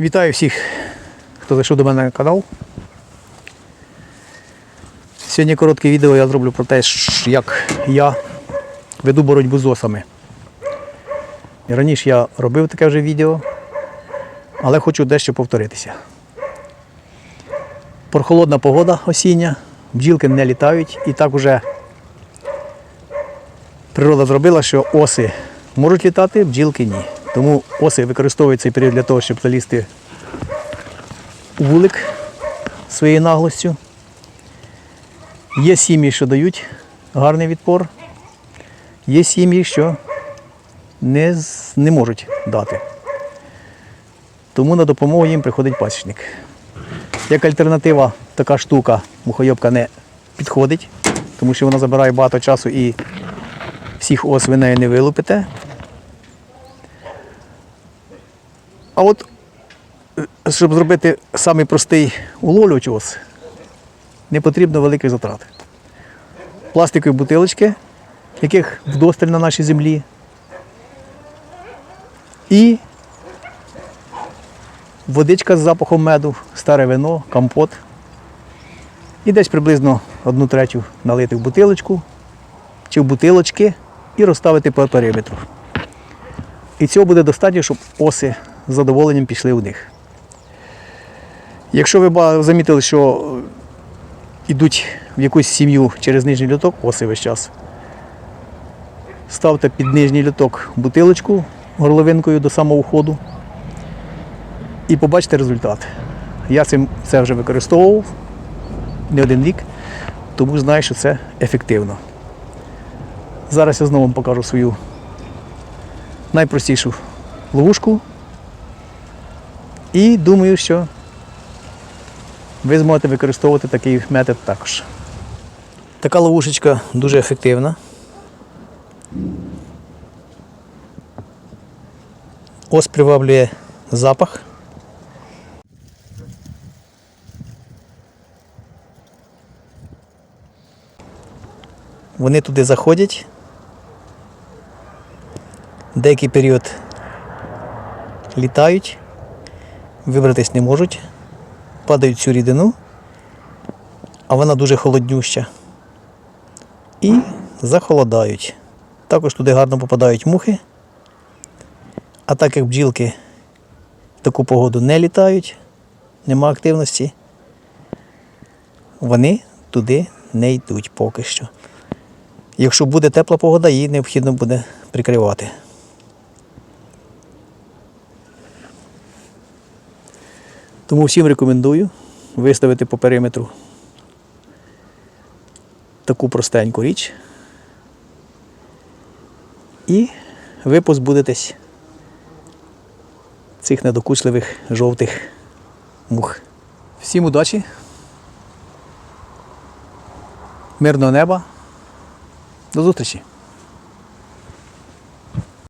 Вітаю всіх, хто зайшов до мене на канал. Сьогодні коротке відео я зроблю про те, як я веду боротьбу з осами. Раніше я робив таке вже відео, але хочу дещо повторитися. Прохолодна погода осіння, бджілки не літають і так уже природа зробила, що оси можуть літати, бджілки ні. Тому оси використовують цей період для того, щоб залізти у вулик своєю наглостю. Є сім'ї, що дають гарний відпор, є сім'ї, що не, не можуть дати. Тому на допомогу їм приходить пасічник. Як альтернатива, така штука, мухойобка не підходить, тому що вона забирає багато часу і всіх ос ви нею не вилупите. А от е, щоб зробити самий простий уловлювач ос, не потрібно великих затрат. Пластикові бутилочки, яких вдосталь на нашій землі. І водичка з запахом меду, старе вино, компот. І десь приблизно одну третю налити в бутилочку чи в бутилочки і розставити по периметру. І цього буде достатньо, щоб оси з задоволенням пішли у них. Якщо ви замітили, що йдуть в якусь сім'ю через нижній люток, оси весь час, ставте під нижній люток бутилочку горловинкою до самого входу і побачите результат. Я цим це вже використовував не один рік, тому знаю, що це ефективно. Зараз я знову вам покажу свою найпростішу ловушку. І думаю, що ви зможете використовувати такий метод також. Така ловушечка дуже ефективна. Ось приваблює запах. Вони туди заходять. Деякий період літають, вибратись не можуть, падають цю рідину, а вона дуже холоднюща. І захолодають. Також туди гарно попадають мухи. А так як бджілки в таку погоду не літають, нема активності, вони туди не йдуть поки що. Якщо буде тепла погода, її необхідно буде прикривати. Тому всім рекомендую виставити по периметру таку простеньку річ. І ви позбудетесь цих недокучливих жовтих мух. Всім удачі! Мирного неба! До зустрічі!